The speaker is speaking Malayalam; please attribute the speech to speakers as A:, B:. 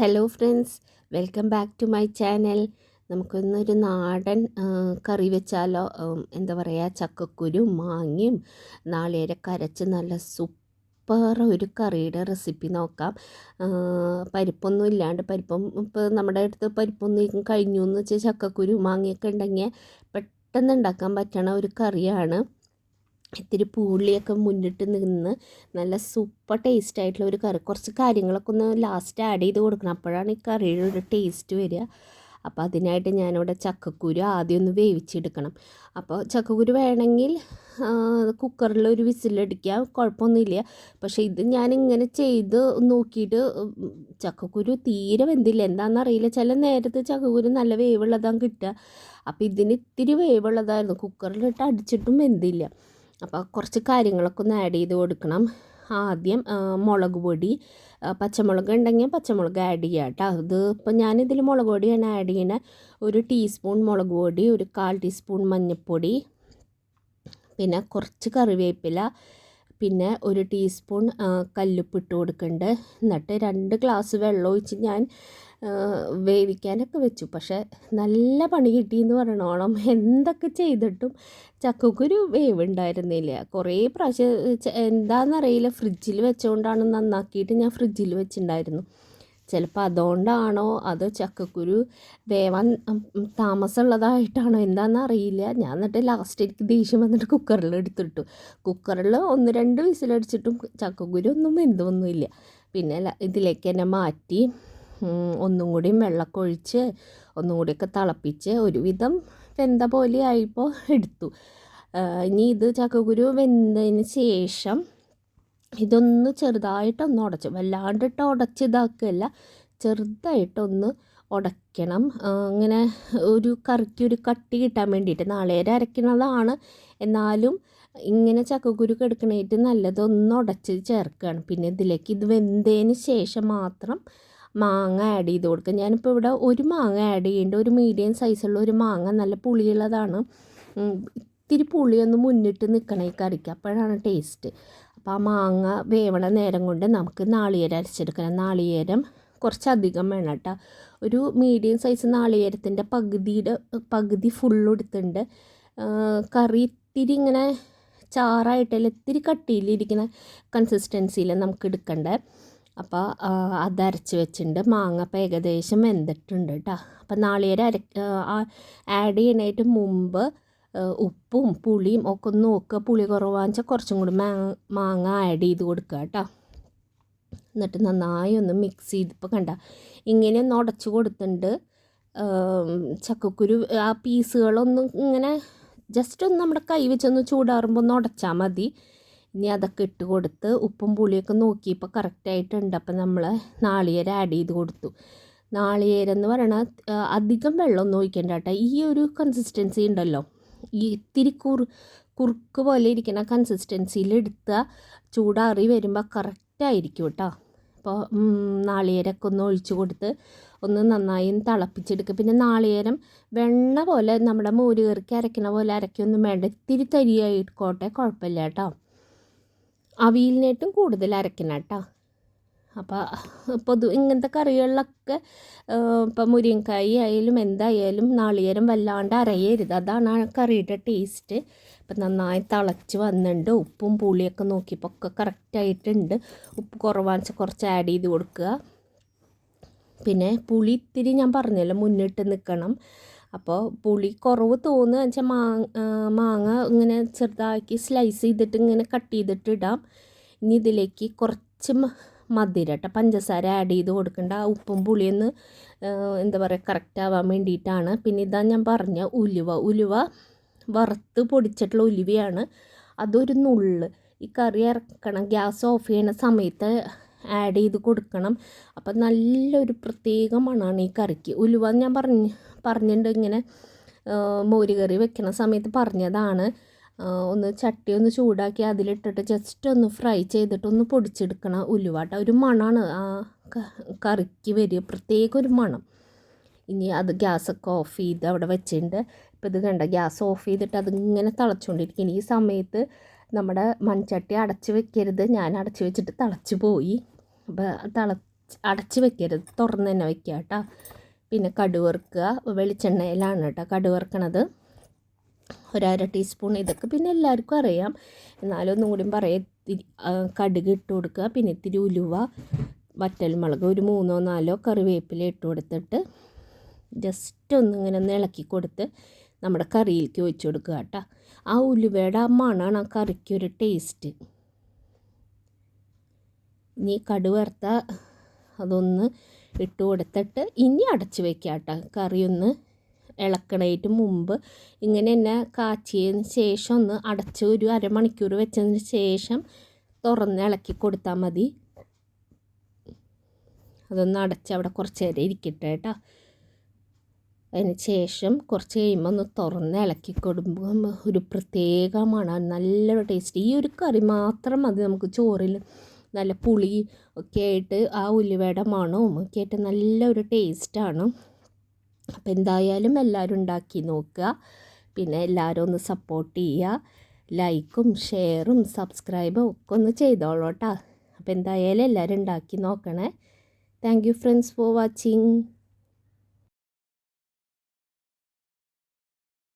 A: Hello friends welcome back to my channel നമുക്കൊന്നൊരു നാടൻ കറി വെച്ചാലോ എന്താ പറയുക ചക്കക്കുരു മാങ്ങയും നാളേരെ കരച്ച് നല്ല സൂപ്പർ ഒരു കറിയുടെ റെസിപ്പി നോക്കാം. പരിപ്പൊന്നും ഇല്ലാണ്ട് പരിപ്പം ഇപ്പോൾ നമ്മുടെ അടുത്ത് പരിപ്പൊന്നും കഴിഞ്ഞു എന്ന് വെച്ചാൽ ചക്കക്കുരു മാങ്ങയൊക്കെ ഉണ്ടെങ്കിൽ പെട്ടെന്ന് ഉണ്ടാക്കാൻ പറ്റണ ഒരു കറിയാണ്. ഇത്തിരി പുളിയൊക്കെ മുന്നിട്ട് നിന്ന് നല്ല സൂപ്പർ ടേസ്റ്റ് ആയിട്ടുള്ള ഒരു കറി. കുറച്ച് കാര്യങ്ങളൊക്കെ ഒന്ന് ലാസ്റ്റ് ആഡ് ചെയ്ത് കൊടുക്കണം. അപ്പോഴാണ് ഈ കറിയുടെ ഒരു ടേസ്റ്റ് വരിക. അപ്പോൾ അതിനായിട്ട് ഞാനിവിടെ ചക്കക്കുരു ആദ്യം ഒന്ന് വേവിച്ചെടുക്കണം. അപ്പോൾ ചക്കക്കുരു വേണമെങ്കിൽ കുക്കറിൽ ഒരു വിസിലടിക്കാം കുഴപ്പമൊന്നുമില്ല. പക്ഷേ ഇത് ഞാനിങ്ങനെ ചെയ്ത് നോക്കിയിട്ട് ചക്കക്കുരു തീരെ വെന്തില്ല. എന്താണെന്നറിയില്ല. ചില നേരത്ത് ചക്കക്കുരു നല്ല വേവുള്ളതാണ് കിട്ടുക. അപ്പോൾ ഇതിന് ഇത്തിരി വേവുള്ളതായിരുന്നു. കുക്കറിലിട്ട് അടിച്ചിട്ടും വെന്തില്ല. അപ്പോൾ കുറച്ച് കാര്യങ്ങളൊക്കെ ഒന്ന് ആഡ് ചെയ്ത് കൊടുക്കണം. ആദ്യം മുളക് പൊടി പച്ചമുളക് ഉണ്ടെങ്കിൽ പച്ചമുളക് ആഡ് ചെയ്യുക കേട്ടോ. അത് ഇപ്പോൾ ഞാനിതിൽ മുളക് പൊടിയാണ് ആഡ് ചെയ്യുന്നത് ഒരു ടീസ്പൂൺ മുളക് പൊടി ഒരു കാൽ ടീസ്പൂൺ മഞ്ഞൾപ്പൊടി പിന്നെ കുറച്ച് കറിവേപ്പില പിന്നെ ഒരു ടീസ്പൂൺ കല്ലുപ്പിട്ട് കൊടുക്കുന്നുണ്ട് എന്നിട്ട് രണ്ട് ഗ്ലാസ് വെള്ളം ഒഴിച്ച് ഞാൻ വേവിക്കാനൊക്കെ വെച്ചു. പക്ഷേ നല്ല പണി കിട്ടിയെന്ന് ഓണം എന്തൊക്കെ ചെയ്തിട്ടും ചക്കക്കുരു വേവുണ്ടായിരുന്നില്ല. കുറേ പ്രാവശ്യം എന്താണെന്നറിയില്ല ഫ്രിഡ്ജിൽ വെച്ചുകൊണ്ടാണ് നന്നാക്കിയിട്ട് ഞാൻ ഫ്രിഡ്ജിൽ വെച്ചിട്ടുണ്ടായിരുന്നു ചിലപ്പോൾ അതുകൊണ്ടാണോ അതോ ചക്കക്കുരു വേവാൻ താമസമുള്ളതായിട്ടാണോ എന്താണെന്ന് അറിയില്ല ഞാൻ എന്നിട്ട് ലാസ്റ്റ് എനിക്ക് ദേഷ്യം വന്നിട്ട് കുക്കറിൽ എടുത്തിട്ടു. കുക്കറിൽ ഒന്ന് രണ്ട് വിസിലടിച്ചിട്ടും ചക്കക്കുരു ഒന്നും വെന്തൊന്നുമില്ല പിന്നെ ഇതിലേക്ക് തന്നെ മാറ്റി ഒന്നും കൂടിയും വെള്ളമൊക്കെ ഒഴിച്ച് ഒന്നും കൂടിയൊക്കെ തിളപ്പിച്ച് ഒരുവിധം വെന്ത പോലെ ആയപ്പോൾ എടുത്തു ഇനി ഇത് ചക്കക്കുരു വെന്തതിന് ശേഷം ഇതൊന്ന് ചെറുതായിട്ടൊന്ന് ഉടച്ച് വല്ലാണ്ടിട്ട് ഉടച്ച് ഇതാക്കുകയല്ല ചെറുതായിട്ടൊന്ന് ഉടയ്ക്കണം. അങ്ങനെ ഒരു കറിക്ക് ഒരു കട്ടി കിട്ടാൻ വേണ്ടിയിട്ട് നാളേരെ അരയ്ക്കുന്നതാണ്. എന്നാലും ഇങ്ങനെ ചക്കക്കുരു എടുക്കണേറ്റ് നല്ലതൊന്ന് ഉടച്ച് ചേർക്കുകയാണ്. പിന്നെ ഇതിലേക്ക് ഇത് വെന്തതിന് ശേഷം മാത്രം മാങ്ങ ആഡ് ചെയ്ത് കൊടുക്കുക. ഞാനിപ്പോൾ ഇവിടെ ഒരു മാങ്ങ ആഡ് ചെയ്യേണ്ട. ഒരു മീഡിയം സൈസുള്ള ഒരു മാങ്ങ നല്ല പുളിയുള്ളതാണ്. ഇത്തിരി പുളിയൊന്ന് മുന്നിട്ട് നിൽക്കണം ഈ കറിക്ക് അപ്പോഴാണ് ടേസ്റ്റ് അപ്പോൾ ആ മാങ്ങ വേവണ നേരം കൊണ്ട് നമുക്ക് നാളികേരം അരച്ചെടുക്കണം. നാളികേരം കുറച്ചധികം വേണം കേട്ടോ ഒരു മീഡിയം സൈസ് നാളികേരത്തിന്റെ പകുതിയുടെ പകുതി ഫുള്ള് എടുത്തിട്ടുണ്ട് കറി ഇത്തിരി ഇങ്ങനെ ചാറായിട്ടല്ല ഇത്തിരി കട്ടിയിലിരിക്കുന്ന കൺസിസ്റ്റൻസിയിൽ നമുക്ക് എടുക്കണ്ടേ. അപ്പോൾ അതരച്ച് വെച്ചിട്ടുണ്ട് മാങ്ങ അപ്പോൾ ഏകദേശം വെന്തിട്ടുണ്ട് കേട്ടോ അപ്പോൾ നാളികേരം അര ആഡ് ചെയ്യാനായിട്ട് മുമ്പ് ഉപ്പും പുളിയും ഒക്കെ ഒന്ന് നോക്കുക. പുളി കുറവാന്ന് വെച്ചാൽ കുറച്ചും കൂടി മാങ്ങ മാങ്ങ ആഡ് ചെയ്ത് കൊടുക്കുക കേട്ടോ എന്നിട്ട് നന്നായി ഒന്ന് മിക്സ് ചെയ്ത് ഇപ്പോൾ കണ്ട. ഇങ്ങനെ ഒന്ന് ഉടച്ചു കൊടുത്തിട്ടുണ്ട് ചക്കക്കുരു ആ പീസുകളൊന്നും ഇങ്ങനെ ജസ്റ്റ് ഒന്ന് നമ്മുടെ കൈ വെച്ചൊന്ന് ചൂടാറുമ്പോൾ ഒന്ന് ഉടച്ചാൽ മതി. ഇനി അതൊക്കെ ഇട്ട് കൊടുത്ത് ഉപ്പും പുളിയൊക്കെ നോക്കിയപ്പോൾ കറക്റ്റായിട്ടുണ്ട് അപ്പം നമ്മൾ നാളികേരം ആഡ് ചെയ്ത് കൊടുത്തു. നാളികേരം എന്ന് അധികം വെള്ളമൊന്നും ഒഴിക്കേണ്ട കേട്ടോ. ഈ ഒരു കൺസിസ്റ്റൻസി ഉണ്ടല്ലോ. ഈ ഇത്തിരി കുറു കുറുക്ക് പോലെ ഇരിക്കുന്ന കൺസിസ്റ്റൻസിയിൽ എടുത്താൽ ചൂടാറി വരുമ്പോൾ കറക്റ്റായിരിക്കും കേട്ടോ. അപ്പോൾ നാളികേരമൊക്കെ ഒന്ന് ഒഴിച്ചു കൊടുത്ത് ഒന്ന് നന്നായി തിളപ്പിച്ചെടുക്കുക. പിന്നെ നാളികേരം വെണ്ണ പോലെ നമ്മുടെ മോര് കറിക്ക് അരയ്ക്കണ പോലെ അരയ്ക്കൊന്നും വേണ്ട. ഇത്തിരി തരിയായിക്കോട്ടെ കുഴപ്പമില്ല കേട്ടോ. അവിയലിനേറ്റും കൂടുതൽ അരയ്ക്കണം കേട്ടോ. അപ്പോൾ പൊതു ഇങ്ങനത്തെ കറികളിലൊക്കെ ഇപ്പം മുരിങ്ങക്കായി ആയാലും എന്തായാലും നാളികേരം വല്ലാണ്ട് അരയരുത്. അതാണ് ആ കറിയുടെ ടേസ്റ്റ്. ഇപ്പം നന്നായി തിളച്ച് വന്നിട്ടുണ്ട്. ഉപ്പും പുളിയൊക്കെ നോക്കിയപ്പോൾ ഒക്കെ കറക്റ്റായിട്ടുണ്ട് ഉപ്പ് കുറവാണെന്ന് കുറച്ച് ആഡ് ചെയ്ത് കൊടുക്കുക. പിന്നെ പുളി ഇത്തിരി ഞാൻ പറഞ്ഞല്ലോ മുന്നിട്ട് നിൽക്കണം അപ്പോൾ പുളി കുറവ് തോന്നുക വെച്ചാൽ മാങ്ങ മാങ്ങ ഇങ്ങനെ ചെറുതാക്കി സ്ലൈസ് ചെയ്തിട്ട് ഇങ്ങനെ കട്ട് ചെയ്തിട്ട് ഇടാം. ഇനി ഇതിലേക്ക് കുറച്ച് മ- മധുരം കേട്ടോ പഞ്ചസാര ആഡ് ചെയ്ത് കൊടുക്കേണ്ട. ഉപ്പും പുളിയൊന്ന് എന്താ പറയുക കറക്റ്റ് ആവാൻ വേണ്ടിയിട്ടാണ്. പിന്നെ ഇതാ ഞാൻ പറഞ്ഞ ഉലുവ. ഉലുവ വറുത്ത് പൊടിച്ചിട്ടുള്ള ഉലുവയാണ്. അതൊരു നുള്ള്. ഈ കറി ഇറക്കണം ഗ്യാസ് ഓഫ് ചെയ്യണ സമയത്ത് ആഡ് ചെയ്ത് കൊടുക്കണം. അപ്പം നല്ലൊരു പ്രത്യേക മണമാണ് ഈ കറിക്ക്. ഉലുവ ഞാൻ പറഞ്ഞ് പറഞ്ഞിട്ടുണ്ട് ഇങ്ങനെ മോരി കറി വെക്കണ സമയത്ത് പറഞ്ഞതാണ്. ഒന്ന് ചട്ടി ഒന്ന് ചൂടാക്കി അതിലിട്ടിട്ട് ജസ്റ്റ് ഒന്ന് ഫ്രൈ ചെയ്തിട്ട് ഒന്ന് പൊടിച്ചെടുക്കണം ഉലുവാട്ട ഒരു മണമാണ് ആ കറിക്ക് വരിക. പ്രത്യേക ഒരു മണം. ഇനി അത് ഗ്യാസൊക്കെ ഓഫ് ചെയ്ത് അവിടെ വെച്ചിട്ടുണ്ട് ഇപ്പോൾ ഇത് കണ്ട? ഗ്യാസ് ഓഫ് ചെയ്തിട്ട് അതിങ്ങനെ തിളച്ചുകൊണ്ടിരിക്കുകയാണ് ഈ സമയത്ത് നമ്മുടെ മൺചട്ടി അടച്ച് വെക്കരുത്. ഞാൻ അടച്ച് വെച്ചിട്ട് തിളച്ച് പോയി. അപ്പോൾ തിള അടച്ച് വെക്കരുത്. തുറന്ന് തന്നെ വെക്കുക കേട്ടോ. പിന്നെ കടുവറുക്കുക. വെളിച്ചെണ്ണയിലാണ് കേട്ടോ കടുവറുക്കണത്. ഒരര ടീസ്പൂൺ ഇതൊക്കെ പിന്നെ എല്ലാവർക്കും അറിയാം. എന്നാലും ഒന്നും പറയാം. കടുക് ഇട്ട് കൊടുക്കുക. പിന്നെ ഇത്തിരി ഉലുവ വറ്റൽമുളക് ഒരു മൂന്നോ നാലോ കറിവേപ്പില ഇട്ട് കൊടുത്തിട്ട് ജസ്റ്റ് ഒന്നിങ്ങനെ ഒന്ന് ഇളക്കി കൊടുത്ത് നമ്മുടെ കറിയിലേക്ക് ഒഴിച്ചു കൊടുക്കുക കേട്ടോ. ആ ഉലുവയുടെ ആ മണമാണ് ആ കറിക്ക് ഒരു ടേസ്റ്റ് ഇനി കടുവറുത്ത അതൊന്ന് ഇട്ട് കൊടുത്തിട്ട് ഇനി അടച്ച് വെക്കുക കേട്ടോ. കറിയൊന്ന് ഇളക്കണേറ്റ് മുമ്പ് ഇങ്ങനെ തന്നെ കാച്ചിയതിന് ശേഷം ഒന്ന് അടച്ച് ഒരു അരമണിക്കൂർ വെച്ചതിന് ശേഷം തുറന്ന് ഇളക്കി കൊടുത്താൽ മതി. അതൊന്ന് അടച്ച് അവിടെ കുറച്ച് നേരം ഇരിക്കട്ടെ കേട്ടോ. അതിന് ശേഷം കുറച്ച് കഴിയുമ്പോൾ ഒന്ന് തുറന്ന് ഇളക്കി കൊടുക്കുമ്പോൾ ഒരു പ്രത്യേകമാണ്. മണം നല്ലൊരു ടേസ്റ്റ് ഈ ഒരു കറി മാത്രം മതി. നമുക്ക് ചോറിൽ നല്ല പുളി ഒക്കെ ആയിട്ട് ആ ഉലുവയുടെ മണവും ഒക്കെ ആയിട്ട് നല്ലൊരു ടേസ്റ്റാണ് അപ്പോൾ എന്തായാലും എല്ലാവരും ഉണ്ടാക്കി നോക്കുക. പിന്നെ എല്ലാവരും ഒന്ന് സപ്പോർട്ട് ചെയ്യുക. ലൈക്കും ഷെയറും സബ്സ്ക്രൈബും ഒക്കെ ഒന്ന് ചെയ്തോളൂ കേട്ടോ. അപ്പോൾ എന്തായാലും എല്ലാവരും ഉണ്ടാക്കി നോക്കണേ. Thank you friends for watching